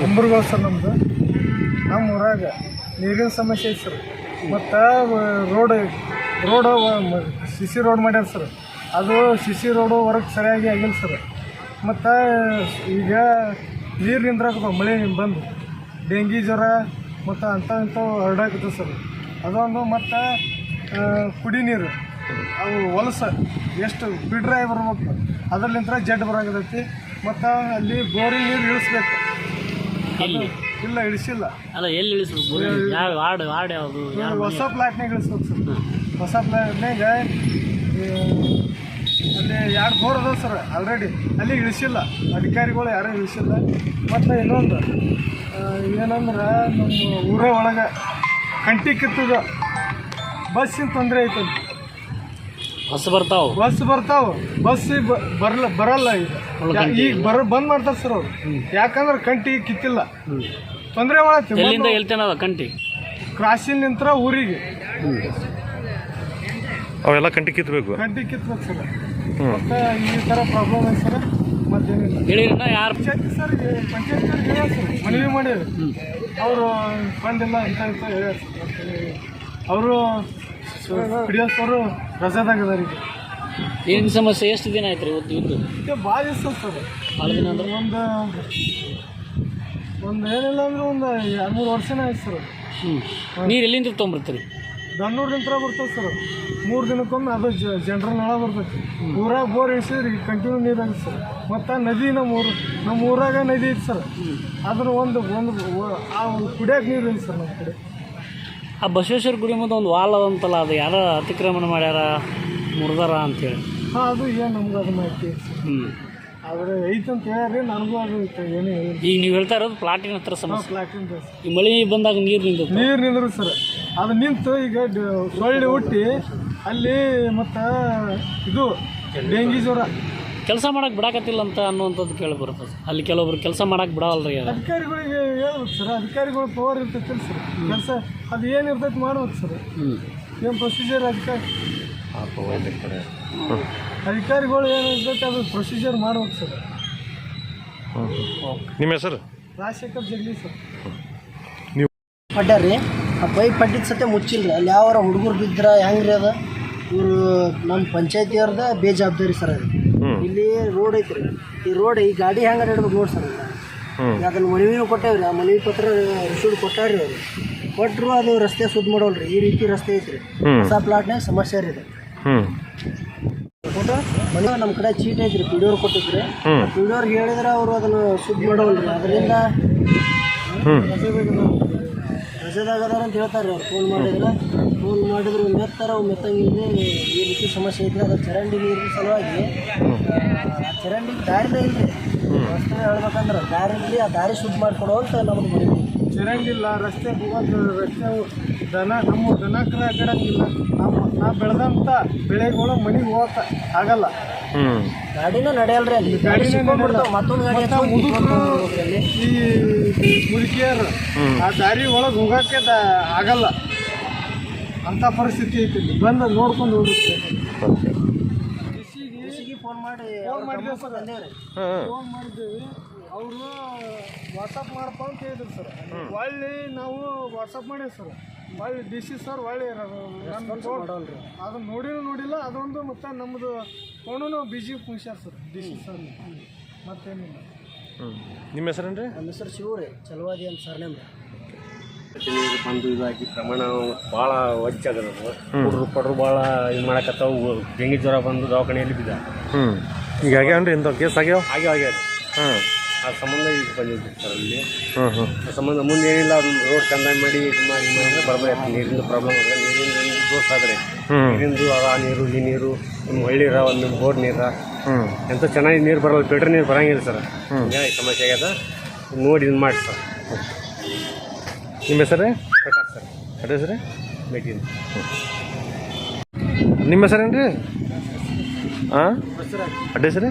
ಮೆಂಬರ್ಗಳು sir ನಮ್ದು. ನಮ್ಮ ಊರಾಗ ನೀರಿನ ಸಮಸ್ಯೆ ಐತೆ ಸರ್. ಮತ್ತು road road C C road ಮಾಡ್ಯಾರ ಸರ್. ಅದು ಸಿ ಸಿ ರೋಡು ಹೊರಗೆ ಸರಿಯಾಗಿ ಆಗಿಲ್ಲ ಸರ್. ಮತ್ತು, ಈಗ ನೀರು ನಿಂದ್ರಾಕತ್ತವ, ಮಳೆ ಬಂದು. ಡೆಂಗಿ ಜ್ವರ, ಮತ್ತು ಅಂಥ ಇಂಥವು ಹರಡಾಕತ್ತ ಸರ್. ಅದೊಂದು ಮತ್ತು ಕುಡಿ ನೀರು. ಅವು ಹೊಲಸ, ಎಷ್ಟು ಬಿಡ್ರೆ ಬರ್ಬೇಕು. ಅದರ್ಲಿಂತ್ರ ಜಡ್ ಬರಾಕತೈತಿ ಮತ್ತು ಅಲ್ಲಿ ಬೋರಿ ನೀರು ಇಳಿಸ್ಬೇಕು. ಎಲ್ಲಿ ಇಲ್ಲ ಇಳಿಸಿಲ್ಲ. ಅಲ್ಲ ಎಲ್ಲಿ ಇಳಿಸ್ಬೇಕು? ಯಾವ ವಾರ್ಡ್ ವಾರ್ಡ್ ಯಾವುದು? ಯಾವ ಹೊಸ ಪ್ಲಾಟ್ನಾಗ ಇಳಿಸ್ಬೇಕು ಸರ್. ಹೊಸ ಪ್ಲಾಟ್ನಾಗ ಅಲ್ಲಿ ಎರಡು ಬೋರ್ ಅದಾವ ಸರ್ ಆಲ್ರೆಡಿ ಅಲ್ಲಿ ಇಳಿಸಿಲ್ಲ. ಅಧಿಕಾರಿಗಳು ಯಾರೂ ಇಳಿಸಿಲ್ಲ. ಮತ್ತು ಇನ್ನೊಂದು ಏನಂದ್ರೆ ನಮ್ಮ ಊರ ಒಳಗೆ ಕಂಟಿ ಕಿತ್ತದ. ಬಸ್ಸಿನ ತೊಂದರೆ ಐತಂತ. ಹೊಸ ಬರ್ತಾವ. ಬಸ್ ಬರ್ತಾವ. ಬಸ್ ಬರಲ್ಲ ಬರಲ್ಲ ಈಗ. ಈಗ ಬರ ಬಂದ್ ಮಾಡ್ತಾರೆ ಸರ್ ಅವ್ರು. ಯಾಕಂದ್ರೆ ಕಂಟಿ ಕಿತ್ತಿಲ್ಲ. ತೊಂದರೆ ಎಲ್ಲಿಂದ ಮಾಡತ್ತೆ ಕಂಟಿ? ಕ್ರಾಸಿನ ನಿಂತ್ರ ಊರಿಗೆ. ಅವೆಲ್ಲ ಕಂಟಿ ಕಿತ್ತಬೇಕು ಕಂಟಿ ಕಿತ್ಬೇಕು ಸರ್ ಮತ್ತೆ ಈ ಥರ ಪ್ರಾಬ್ಲಮ್ ಐತೆ ಸರ್ ಮತ್ತೇನಿಲ್ಲ. ಹೇಳಿರಣ್ಣ ಯಾರು ಪಂಚಾಯತ್ ಸರ್ ಪಂಚಾಯತ್ ಸರ್ ಹೇಳ್ಯಾರ ಸರ್ ಮನವಿ ಮಾಡಿದ್ರು. ಅವರು ಬಂದಿಲ್ಲ ಅಂತ ಅಂತ ಹೇಳ್ಯಾರ ಅವರು ಅವರು ರಜಾದಾಗ ಅದಾರ ಈಗ. ನೀರಿನ ಸಮಸ್ಯೆ? ಎಷ್ಟು ದಿನ ಆಯ್ತು ರೀ ಇವತ್ತು ಇದು ಭಾಳ ದಿವಸ ಸರ್. ಭಾಳ ದಿನ ಅಂದ್ರೆ? ಒಂದು ಒಂದು ಏನಿಲ್ಲ ಅಂದ್ರೆ ಒಂದು ಎರಡು ಮೂರು ವರ್ಷನೇ ಆಯ್ತು ಸರ್. ಹ್ಞೂ ನೀರು ಎಲ್ಲಿಂದ ತೊಗೊಂಬರ್ತೀರಿ? ದಣ್ಣೂರ್ಲಿಂತ್ರ ಬರ್ತದೆ ಸರ್. ಮೂರು ದಿನಕ್ಕೊಮ್ಮೆ ಅದು ಜನರಲ್ ನಳ ಬರ್ತೈತಿ ಊರಾಗ ಬೋರ್ ಇಳಿಸಿದ್ರೆ ಕಂಟಿನ್ಯೂ ನೀರು ಆಗುತ್ತೆ ಸರ್. ಮತ್ತು ನದಿ ನಮ್ಮ ಊರು ನಮ್ಮ ಊರಾಗ ನದಿ ಐತೆ ಸರ್. ಅದ್ರ ಒಂದು ಒಂದು ಆ ಕುಡಿಯೋಕೆ ನೀರು ಇಲ್ಲ ಸರ್ ನಮ್ಮ ಕಡೆ. ಆ ಬಸವೇಶ್ವರ ಗುಡಿ ಮುಂದೆ ಒಂದು ವಾಲ್ ಅದಂತಲ್ಲ ಅದು ಯಾರ ಅತಿಕ್ರಮಣ ಮಾಡ್ಯಾರ? ಮುರಿದಾರ ಅಂತೇಳಿ. ಹಾಂ ಅದು ಏನು ನಮ್ಗೆ ಅದು ಮಾಹಿತಿ? ಹ್ಞೂ ಆದರೆ ಐತೆ ಅಂತ ಹೇಳ್ಯಾರಿ ನನಗೂ ಅದು ಏನು ಈಗ ನೀವು ಹೇಳ್ತಾ ಇರೋದು ಪ್ಲಾಟಿನ ಹತ್ರ ಸಮಸ್ಯೆ. ಪ್ಲಾಟಿನ್ ಈ ಮಳೆ ಬಂದಾಗ ನೀರು ನಿಂತು ನೀರು ನಿಂದ್ರು ಸರ್. ಅದು ನಿಂತು ಈಗ ಸೊಳ್ಳೆ ಹುಟ್ಟಿ ಅಲ್ಲಿ ಮತ್ತು ಇದು ಡೆಂಗಿ ಜ್ವರ. ಕೆಲಸ ಮಾಡಕ್ಕೆ ಬಿಡಾಕತ್ತಿಲ್ಲ ಅಂತ ಅನ್ನುವಂಥದ್ದು ಕೇಳಿ ಬರುತ್ತೆ ಅಲ್ಲಿ ಕೆಲವೊಬ್ರು ಕೆಲಸ ಮಾಡಕ್ಕೆ ಬಿಡವಲ್ರಿ ಅದು. ಅಧಿಕಾರಿಗಳಿಗೆ ಹೇಳ್ಬೇಕು ಸರ್. ಅಧಿಕಾರಿಗಳು ಪವರ್ ಇರ್ತೈತಿ ಸರ್. ಕೆಲಸ ಅದು ಏನು ಇರ್ತೈತಿ ಮಾಡ್ಬೇಕು ಸರ್. ಹ್ಞೂ ಏನು ಪ್ರೊಸೀಜರ್ ಅಧಿಕಾರಿ ಅಧಿಕಾರಿಗಳು ಏನು ಇರ್ತೈತಿ ಅದು ಪ್ರೊಸೀಜರ್ ಮಾಡ್ಬೇಕು ಸರ್. ನಿಮ್ಮ ಹೆಸರು? ರಾಜಶೇಖರ್ ಜಗಲಿ ಸರ್. ಪಡ್ಯಾರಿ ಆ ಪೈಪ್ ಪಟ್ಟಿದ ಸತೆ ಮುಚ್ಚಿಲ್ಲ ಅಲ್ಲಿ ಯಾವಾರ ಹುಡುಗರು ಬಿದ್ರ ಹೆಂಗ್ರಿ ಅದ? ಇವರು ನಮ್ಮ ಪಂಚಾಯತಿಯವ್ರದ ಬೇಜವಾಬ್ದಾರಿ ಸರ್ ಅದು. ಇಲ್ಲಿ ರೋಡ್ ಐತ್ರಿ. ಈ ರೋಡ್ ಈ ಗಾಡಿ ಹೆಂಗೆ ಇಡ್ಬೇಕು ನೋಡಿ ಸರ್. ಅದನ್ನ ಮನವಿನೂ ಕೊಟ್ಟೇವ್ರಿ. ಆ ಮನವಿ ಪತ್ರ ರಿಸೀವ್ ಕೊಟ್ಟಾರ್ರಿ ಅವರು. ಕೊಟ್ಟರು ಅದು ರಸ್ತೆ ಸುದ್ದ ಮಾಡೋಲ್ರಿ. ಈ ರೀತಿ ರಸ್ತೆ ಐತ್ರಿ. ಹೊಸ ಪ್ಲಾಟ್ನಾಗ ಸಮಸ್ಯೆ ರೀ ಮನೆ ನಮ್ಮ ಕಡೆ ಚೀಟ್ ಐತ್ರಿ. ಪಿ ಡಿ ಅವ್ರು ಕೊಟ್ಟಿದ್ರಿ. ಪಿ ಡಿ ಅವ್ರಿಗೆ ಹೇಳಿದ್ರೆ ಅವರು ಅದನ್ನು ಶುದ್ಧ ಮಾಡೋಲ್ರಿ. ಅದರಿಂದ ಹ್ಞೂ ರಜೆದಾಗ ಅದಾರ ಅಂತ ಹೇಳ್ತಾರೆ ಅವ್ರು. ಫೋನ್ ಮಾಡಿದ್ರೆ ಫೋನ್ ಮಾಡಿದ್ರು ಮೆತ್ತಾರ ಅವು ಮೆತ್ತಂಗಿಲ್ಲದೆ ಈ ರೀತಿ ಸಮಸ್ಯೆ ಇದ್ರೆ ಅದು ಚರಂಡಿ ಇರೋ ಸಲುವಾಗಿ ಆ ಚರಂಡಿಗೆ ದಾರಿನೇ ಇಲ್ಲರಿ ರಸ್ತೆ ಹೇಳ್ಬೇಕಂದ್ರೆ ದಾರಿ ಇರಲಿ ಆ ದಾರಿ ಶುದ್ಧ ಮಾಡಿಕೊಡೋ ಅಂತ ನಮ್ದು ಬರೀತೀವಿ ಚರಂಡಿಲ್ಲ ರಸ್ತೆ ಹೋಗೋದು ರಸ್ತೆ ದನ ನಮ್ಮ ದನ ಕರ ಕಡಂಗಿಲ್ಲ ನಮ್ಮ ನಾವು ಬೆಳೆದಂಥ ಬೆಳೆಗಳು ಮನೆಗೆ ಹೋಗಕ್ಕೆ ಆಗಲ್ಲ. ಗಾಡಿನ ನಡೆಯಲ್ರಿ ಅಲ್ಲಿ. ಗಾಡಿ ಸಿಕ್ಕೊಂಡ್ಬಿಡ್ತಾವ ಮತ್ತೊಂದು ಗಾಡಿ ಮುದುಕರು ಅಲ್ಲಿ. ಈ ಮುದುಕಿಯರು ಆ ದಾರಿ ಒಳಗೆ ಹೋಗಕ್ಕೆ ದ ಆಗಲ್ಲ. ಅಂತ ಪರಿಸ್ಥಿತಿ ಐತಿ ಇಲ್ಲಿ. ಬಂದು ನೋಡ್ಕೊಂಡು ಹೋಗುತ್ತೆ ಫೋನ್ ಮಾಡಿ ಫೋನ್ ಮಾಡಿದ್ವಿ ಸರ್. ಫೋನ್ ಮಾಡಿದ್ದೀವಿ ಅವರು ವಾಟ್ಸಪ್ ಮಾಡಪ್ಪ ಅಂತ ಹೇಳಿದ್ರು ಸರ್. ಒಳ್ಳೆ ನಾವು ವಾಟ್ಸಪ್ ಮಾಡೀವಿ ಸರ್. ಒಳ್ಳೆ ಡಿ ಸಿ ಸರ್ ಒಳ್ಳೆ ಅದು ನೋಡಿನೂ ನೋಡಿಲ್ಲ ಅದೊಂದು ಮತ್ತೆ ನಮ್ಮದು ಫೋನು ಬಿಜಿ ಮುಗಿಸ್ಯಾರ ಸರ್ ಡಿ ಸಿ ಸರ್ ಮತ್ತೇನಿಲ್ಲ. ನಿಮ್ಮ ನಿಮ್ಮ ರೀ ನಮ್ಮ ಹೆಸರು ಶಿವರಿ ಚಲವಾದಿ ಅಂತ ಸರ್ ನಿಮ್ಮ ನೀರು ಬಂದು ಇದಾಗಿ ಪ್ರಮಾಣ ಭಾಳ ವಜ್ಜಾಗದ ಹುಡುಗರು ಪಡ್ರು ಭಾಳ ಇದು ಮಾಡಕತ್ತಾವ. ಡೆಂಗಿ ಜ್ವರ ಬಂದು ದವಾಖಾನೆಯಲ್ಲಿ ಬಿದ್ದ. ಹ್ಞೂ ಈಗ ಆಗ್ಯಾವನ್ರಿ ಇಂಥ ಕೇಸ್ ಆಗ್ಯಾವ? ಹಾಗೆ ಆಗ್ಯಾವ. ಹಾಂ ಆ ಸಂಬಂಧ ಈಗ ಬಂದಿದ್ವಿ ಸರ್ ಅಲ್ಲಿ. ಆ ಸಂಬಂಧ ಮುಂದೆ ಏನಿಲ್ಲ ಅದನ್ನ ರೋಡ್ ಚಂದ ಮಾಡಿ ಇದು ಮಾಡಿ ಇದು ಮಾಡಿದ್ರೆ ಬರ್ಬೇಕು ನೀರಿಂದ ಪ್ರಾಬ್ಲಮ್ ಆದರೆ ನೀರಿಂದ ದೋಷ ಆದರೆ ನೀರಿಂದು ಆ ನೀರು ಈ ನೀರು ನಿಮ್ಮ ಹಳ್ಳಿರ ಒಂದು ನಿಮ್ಮ ಬೋರ್ ನೀರ. ಹ್ಞೂ ಎಂತ ಚೆನ್ನಾಗಿ ನೀರು ಬರಲ್ಲ ಫಿಲ್ಟರ್ ನೀರು ಬರಂಗಿಲ್ಲ ಸರ್. ಹಿಂಗಾಗಿ ಸಮಸ್ಯೆ ಆಗ್ಯದ. ನೋಡಿ ಇದು ಮಾಡಿ ಸರ್. ನಿಮ್ಮ ಹೆಸರೇ? ಪ್ರಕಾಶ್ ಸರ್. ಅಡ್ರೆಸ್ ಹೆಸರೇ? ಭೇಟಿ ನಿಮ್ಮ ಹೆಸರೇನ್ರಿ? ಹಾಂ ಅಡ್ರೆಸ್ ಹೆಸರೇ